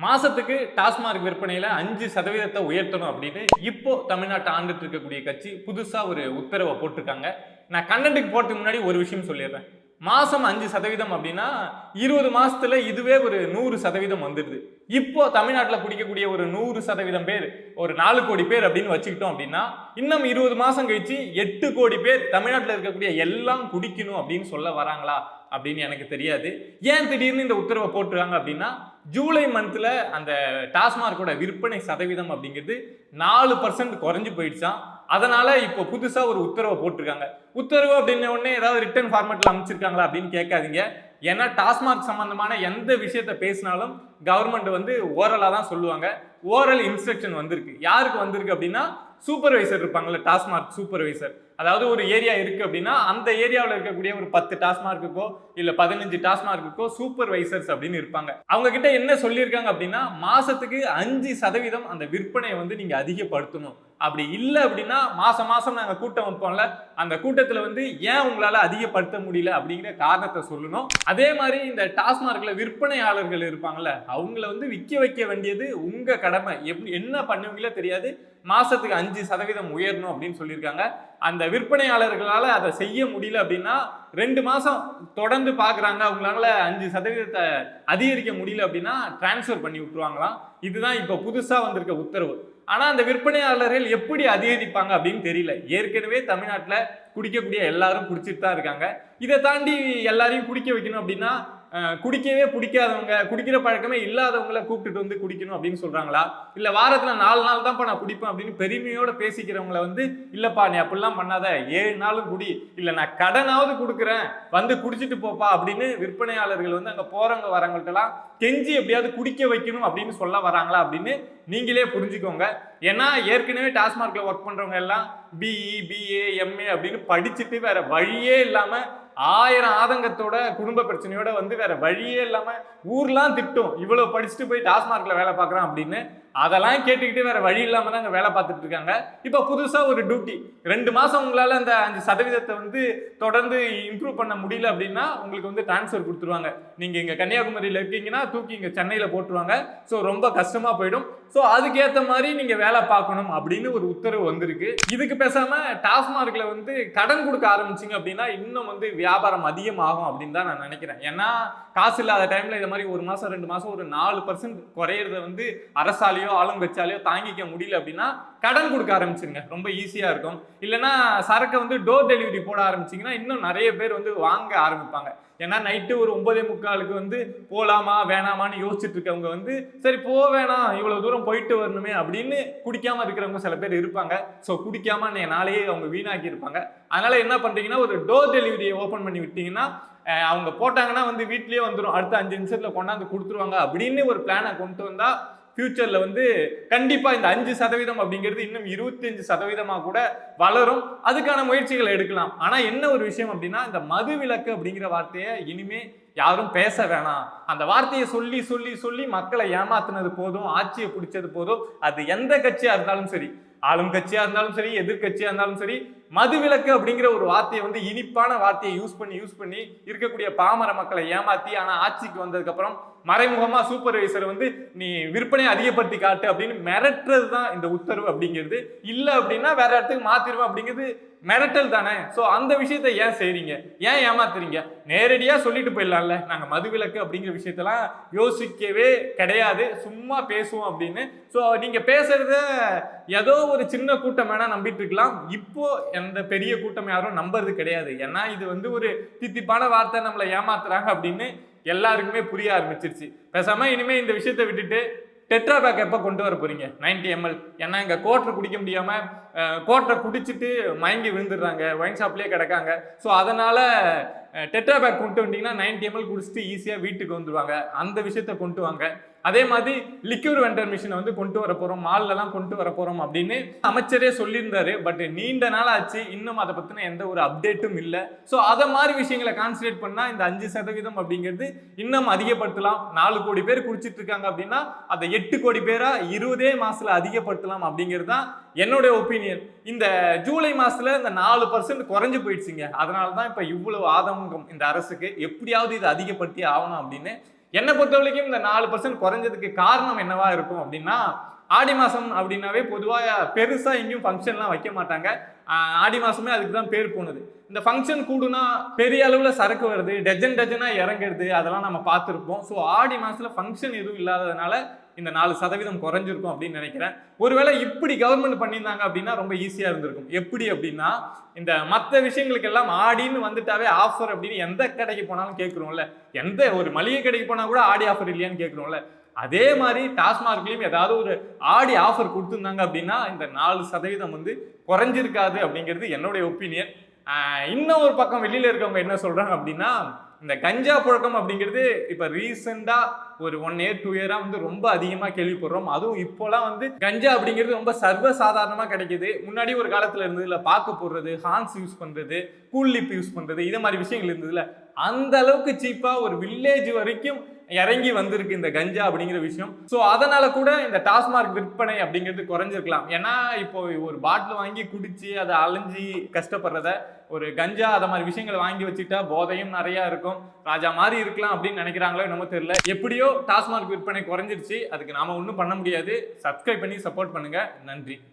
மாசத்துக்கு டாஸ்மார்க் விற்பனையில அஞ்சு சதவீதத்தை உயர்த்தணும் அப்படின்னு இப்போ தமிழ்நாட்டை ஆண்டுட்டு இருக்கக்கூடிய கட்சி புதுசா ஒரு உத்தரவை போட்டிருக்காங்க. நான் கண்டென்ட்டுக்கு போறதுக்கு முன்னாடி ஒரு விஷயம் சொல்லிடுறேன். மாதம் அஞ்சு சதவீதம் அப்படின்னா இருபது மாதத்தில் இதுவே ஒரு நூறு சதவீதம் வந்துடுது. இப்போ தமிழ்நாட்டில் குடிக்கக்கூடிய ஒரு நூறு சதவீதம் பேர் ஒரு நாலு கோடி பேர் அப்படின்னு வச்சுக்கிட்டோம் அப்படின்னா இன்னும் இருபது மாதம் கழிச்சு எட்டு கோடி பேர் தமிழ்நாட்டில் இருக்கக்கூடிய எல்லாம் குடிக்கணும் அப்படின்னு சொல்ல வராங்களா அப்படின்னு எனக்கு தெரியாது. ஏன் திடீர்னு இந்த உத்தரவை போட்டுருக்காங்க அப்படின்னா ஜூலை மந்த்தில் அந்த டாஸ்மார்க்கோட விற்பனை சதவீதம் அப்படிங்கிறது நாலு பர்சன்ட் குறைஞ்சு போயிடுச்சான் அதனால இப்போ புதுசாக ஒரு உத்தரவை போட்டிருக்காங்க. உத்தரவு அப்படின்ன உடனே ஏதாவது ரிட்டர்ன் ஃபார்மேட்டில் அமைச்சிருக்காங்களா அப்படின்னு கேட்காதீங்க. ஏன்னா டாஸ்மாக் சம்பந்தமான எந்த விஷயத்த பேசினாலும் கவர்மெண்ட் வந்து ஓரலாக தான் சொல்லுவாங்க. ஓரல் இன்ஸ்ட்ரக்ஷன் வந்திருக்கு. யாருக்கு வந்திருக்கு அப்படின்னா சூப்பர்வைசர் இருப்பாங்கள்ல டாஸ்மார்க் சூப்பர்வைசர் அதாவது ஒரு ஏரியா இருக்குது அப்படின்னா அந்த ஏரியாவில் இருக்கக்கூடிய ஒரு பத்து டாஸ்மார்க்குக்கோ இல்லை பதினஞ்சு டாஸ்மார்க்குக்கோ சூப்பர்வைசர்ஸ் அப்படின்னு இருப்பாங்க. அவங்க கிட்ட என்ன சொல்லியிருக்காங்க அப்படின்னா மாதத்துக்கு அஞ்சு சதவீதம் அந்த விற்பனையை வந்து நீங்கள் அதிகப்படுத்தணும். அப்படி இல்லை அப்படின்னா மாதம் மாதம் நாங்கள் கூட்டம் வைப்போம்ல அந்த கூட்டத்தில் வந்து ஏன் உங்களால் அதிகப்படுத்த முடியல அப்படிங்கிற காரணத்தை சொல்லணும். அதே மாதிரி இந்த டாஸ்மார்க்கில் விற்பனையாளர்கள் இருப்பாங்கல்ல அவங்கள வந்து விற்க வைக்க வேண்டியது உங்கள் கடமை. எப்படி என்ன பண்ணுவீங்களோ தெரியாது மாதத்துக்கு அஞ்சு சதவீதம் உயரணும் அப்படின்னு சொல்லியிருக்காங்க. அந்த விற்பனையாளர்களால் அதை செய்ய முடியல அப்படின்னா ரெண்டு மாதம் தொடர்ந்து பார்க்குறாங்க அவங்களால அஞ்சு சதவீதத்தை அதிகரிக்க முடியல அப்படின்னா டிரான்ஸ்ஃபர் பண்ணி விட்டுருவாங்களாம். இதுதான் இப்போ புதுசாக வந்திருக்க உத்தரவு. ஆனால் அந்த விற்பனையாளர்கள் எப்படி அதிகரிப்பாங்க அப்படின்னு தெரியல. ஏற்கனவே தமிழ்நாட்டில் குடிக்கக்கூடிய எல்லாரும் குடிச்சிட்டு தான் இருக்காங்க. இதை தாண்டி எல்லாரையும் குடிக்க வைக்கணும் அப்படின்னா குடிக்கவே பிடிக்காதவங்க குடிக்கிற பழக்கமே இல்லாதவங்களை கூப்பிட்டுட்டு வந்து குடிக்கணும் அப்படின்னு சொல்கிறாங்களா இல்லை வாரத்தில் நாலு நாள் தான்ப்பா நான் குடிப்பேன் அப்படின்னு பெருமையோடு பேசிக்கிறவங்கள வந்து இல்லைப்பா நீ அப்படிலாம் பண்ணாத. ஏழு நாளும் குடி. இல்லை நான் கடனாவது கொடுக்குறேன். வந்து குடிச்சிட்டு போப்பா அப்படின்னு விற்பனையாளர்கள் வந்து அங்கே போகிறவங்க வரவங்கள்ட்டலாம் கெஞ்சி எப்படியாவது குடிக்க வைக்கணும் அப்படின்னு சொல்ல வராங்களா அப்படின்னு நீங்களே புரிஞ்சுக்கோங்க. ஏன்னா ஏற்கனவே டாஸ்மார்க்கில் ஒர்க் பண்ணுறவங்க எல்லாம் பிஇ பிஏ எம்ஏ அப்படின்னு படிச்சுட்டு வேற வழியே இல்லாமல் ஆயிரம் ஆதங்கத்தோட குடும்ப பிரச்சனையோட வந்து வேற வழியே இல்லாம ஊர்லாம் திட்டும். இவ்வளவு படிச்சுட்டு போய் டாஸ்மார்க்ல வேலை பார்க்குறான் அப்படின்னு அதெல்லாம் கேட்டுக்கிட்டு வேற வழி இல்லாம தான் வேலை பார்த்துட்டு இருக்காங்க. இப்போ புதுசாக ஒரு டியூட்டி ரெண்டு மாதம் உங்களால் அந்த அஞ்சு சதவீதத்தை வந்து தொடர்ந்து இம்ப்ரூவ் பண்ண முடியல அப்படின்னா உங்களுக்கு வந்து டிரான்ஸ்ஃபர் கொடுத்துருவாங்க. நீங்கள் இங்கே கன்னியாகுமரியில் இருக்கீங்கன்னா தூக்கி இங்கே சென்னையில் போட்டுருவாங்க. ஸோ ரொம்ப கஷ்டமாக போயிடும். ஸோ அதுக்கேற்ற மாதிரி நீங்கள் வேலை பார்க்கணும் அப்படின்னு ஒரு உத்தரவு வந்திருக்கு. இதுக்கு பேசாமல் டாஸ்மார்க்கில் வந்து கடன் கொடுக்க ஆரம்பிச்சிங்க அப்படின்னா இன்னும் வந்து வியாபாரம் அதிகமாகும் அப்படின்னு தான் நான் நினைக்கிறேன். ஏன்னா காசு இல்லாத டைமில் இதை மாதிரி ஒரு மாதம் ரெண்டு மாதம் ஒரு நாலு பர்சன்ட் குறையிறத வந்து ஆளும் வச்சாலையோ தாங்கிக்க முடியல அப்படின்னா கடன் கொடுக்க ஆரம்பிச்சிருங்க. ரொம்ப ஈஸியாக இருக்கும். இல்லைன்னா சரக்கை வந்து டோர் டெலிவரி போட ஆரம்பிச்சிங்கன்னா இன்னும் நிறைய பேர் வந்து வாங்க ஆரம்பிப்பாங்க. ஏன்னா நைட்டு ஒரு ஒன்பதே முக்காலுக்கு வந்து போகலாமா வேணாமான்னு யோசிச்சுட்டு இருக்கவங்க வந்து சரி போ வேணாம் இவ்வளோ தூரம் போயிட்டு வரணுமே அப்படின்னு குடிக்காம இருக்கிறவங்க சில பேர் இருப்பாங்க. ஸோ குடிக்காம நாளையே அவங்க வீணாக்கி இருப்பாங்க. அதனால என்ன பண்ணுறீங்கன்னா ஒரு டோர் டெலிவரியை ஓப்பன் பண்ணி விட்டீங்கன்னா அவங்க போட்டாங்கன்னா வந்து வீட்லேயே வந்துடும் அடுத்த அஞ்சு நிமிஷத்தில் கொண்டாந்து கொடுத்துருவாங்க அப்படின்னு ஒரு பிளானை கொண்டு வந்தால் ஃப்யூச்சரில் வந்து கண்டிப்பாக இந்த அஞ்சு சதவீதம் அப்படிங்கிறது இன்னும் இருபத்தஞ்சு சதவீதமாக கூட வளரும். அதுக்கான முயற்சிகளை எடுக்கலாம். ஆனால் என்ன ஒரு விஷயம் அப்படின்னா இந்த மது விலக்கு அப்படிங்கிற வார்த்தையை இனிமே யாரும் பேச வேணாம். அந்த வார்த்தையை சொல்லி சொல்லி சொல்லி மக்களை ஏமாத்தினது போதும் ஆட்சியை பிடிச்சது போதும் அது எந்த கட்சியாக இருந்தாலும் சரி ஆளும் கட்சியாக இருந்தாலும் சரி எதிர்கட்சியாக இருந்தாலும் சரி மதுவிலக்கு அப்படிங்கிற ஒரு வார்த்தையை வந்து இனிப்பான வார்த்தையை யூஸ் பண்ணி யூஸ் பண்ணி இருக்கக்கூடிய பாமர மக்களை ஏமாத்தி ஆனா ஆட்சிக்கு வந்ததுக்கப்புறம் மறைமுகமாக மறைமுகமா சூப்பர்வைசர் வந்து நீ விற்பனையை அதிகப்படுத்தி காட்டு அப்படின்னு மிரட்டுறது தான் இந்த உத்தரவு அப்படிங்கிறது. இல்ல அப்படின்னா வேற இடத்துக்கு மாத்திருவேன் அப்படிங்கிறது மிரட்டல் தானே. ஸோ அந்த விஷயத்த ஏன் செய்றீங்க? ஏன் ஏமாத்துறீங்க? நேரடியாக சொல்லிட்டு போயிடலாம்ல. நாங்கள் மதுவிலக்கு அப்படிங்கிற விஷயத்தெல்லாம் யோசிக்கவே கிடையாது. சும்மா பேசுவோம் அப்படின்னு. ஸோ நீங்க பேசுறத ஏதோ ஒரு சின்ன கூட்டம் வேணா நம்பிட்டு இருக்கலாம். இப்போ எந்த பெரிய கூட்டம் யாரும் நம்புறது கிடையாது. ஏன்னா இது வந்து ஒரு தித்திப்பான வார்த்தை நம்மளை ஏமாத்துறாங்க அப்படின்னு எல்லாருக்குமே புரிய ஆரம்பிச்சிருச்சு. பேசாம இனிமே இந்த விஷயத்தை விட்டுட்டு டெட்ரா பேக் எப்போ கொண்டு வர போறீங்க? 90 எம்எல் ஏன்னா இங்க கோட்டர் குடிக்க முடியாம கோட்டை குடிச்சிட்டு மயங்கி விழுந்துடுறாங்க. ஒயின் ஷாப்லேயே கிடக்காங்க. ஸோ அதனால் டெட்ரா பேக் கொண்டு வந்தீங்கன்னா 90 எம்எல் குடிச்சிட்டு ஈஸியாக வீட்டுக்கு வந்துடுவாங்க அந்த விஷயத்த கொண்டு வாங்க. அதே மாதிரி லிக்யூர் வெண்டர் மிஷினை வந்து கொண்டு வர போகிறோம் மால்லலாம் கொண்டு வர போகிறோம் அப்படின்னு அமைச்சரே சொல்லியிருந்தாரு. பட் நீண்ட நாள் ஆச்சு. இன்னும் அதை பற்றின எந்த ஒரு அப்டேட்டும் இல்லை. ஸோ அதை மாதிரி விஷயங்களை கான்சன்ட்ரேட் பண்ணால் இந்த அஞ்சு சதவீதம் அப்படிங்கிறது இன்னும் அதிகப்படுத்தலாம். நாலு கோடி பேர் குடிச்சிட்டு இருக்காங்க அப்படின்னா அதை எட்டு கோடி பேராக இருபதே மாதத்தில் அதிகப்படுத்தலாம் அப்படிங்கிறது தான் என்னுடைய ஒப்பீனியன் இந்த ஜூலை மாசத்துல இந்த நாலு பர்சன்ட் குறைஞ்சு போயிடுச்சுங்க. அதனால தான் இப்போ இவ்வளவு ஆதங்கம் இந்த அரசுக்கு. எப்படியாவது இதை அதிகப்படுத்தி ஆகணும் அப்படின்னு என்னை பொறுத்த வரைக்கும் இந்த நாலு பர்சன்ட் குறைஞ்சதுக்கு காரணம் என்னவா இருக்கும் அப்படின்னா ஆடி மாசம் அப்படின்னாவே பொதுவாக பெருசா எங்கேயும் ஃபங்க்ஷன்லாம் வைக்க மாட்டாங்க. ஆடி மாசமே அதுக்கு தான் பேர் போனது. இந்த ஃபங்க்ஷன் கூடுனா பெரிய அளவில் சரக்கு வருது டஜன் டஜனாக இறங்குறது அதெல்லாம் நம்ம பார்த்துருப்போம். ஸோ ஆடி மாதத்தில் ஃபங்க்ஷன் எதுவும் இல்லாததுனால இந்த நாலு சதவீதம் குறைஞ்சிருக்கும் அப்படின்னு நினைக்கிறேன். ஒருவேளை இப்படி கவர்மெண்ட் பண்ணியிருந்தாங்க அப்படின்னா ரொம்ப ஈஸியாக இருந்திருக்கும். எப்படி அப்படின்னா இந்த மற்ற விஷயங்களுக்கெல்லாம் ஆடின்னு வந்துட்டாவே ஆஃபர் அப்படின்னு எந்த கடைக்கு போனாலும் கேட்குறோம்ல. எந்த ஒரு மளிகை கடைக்கு போனால் கூட ஆடி ஆஃபர் இல்லையான்னு கேட்குறோம்ல. அதே மாதிரி டாஸ்மார்க்லயும் ஏதாவது ஒரு ஆடி ஆஃபர் கொடுத்துருந்தாங்க அப்படின்னா இந்த நாலு சதவீதம் வந்து குறைஞ்சிருக்காது அப்படிங்கிறது என்னுடைய ஒப்பீனியன் இன்னும் ஒரு பக்கம் வெளியில இருக்கவங்க என்ன சொல்றாங்க அப்படின்னா இந்த கஞ்சா புழக்கம் அப்படிங்கிறது இப்ப ரீசெண்டா ஒரு ஒன் இயர் டூ இயரா வந்து ரொம்ப அதிகமா கேள்விப்படுறோம். அதுவும் இப்போலாம் வந்து கஞ்சா அப்படிங்கிறது ரொம்ப சர்வ சாதாரணமா கிடைக்குது. முன்னாடி ஒரு காலத்துல இருந்ததுல பாக்கு போடுறது ஹான்ஸ் யூஸ் பண்றது கூல் லிப் யூஸ் பண்றது இது மாதிரி விஷயங்கள் இருந்ததுல. அந்த அளவுக்கு சீப்பா ஒரு வில்லேஜ் வரைக்கும் இறங்கி வந்திருக்கு இந்த கஞ்சா அப்படிங்கிற விஷயம். ஸோ அதனால கூட இந்த டாஸ்மார்க் விற்பனை அப்படிங்கிறது குறைஞ்சிருக்கலாம். ஏன்னா இப்போ ஒரு பாட்டில் வாங்கி குடிச்சு அதை அலைஞ்சி கஷ்டப்படுறத ஒரு கஞ்சா அதை மாதிரி விஷயங்களை வாங்கி வச்சுட்டா போதையும் நிறையா இருக்கும். ராஜா மாதிரி இருக்கலாம் அப்படின்னு நினைக்கிறாங்களோ என்னமோ தெரியல. எப்படியோ டாஸ்மார்க் விற்பனை குறைஞ்சிருச்சு. அதுக்கு நாம ஒன்றும் பண்ண முடியாது. சப்ஸ்கிரைப் பண்ணி சப்போர்ட் பண்ணுங்க. நன்றி.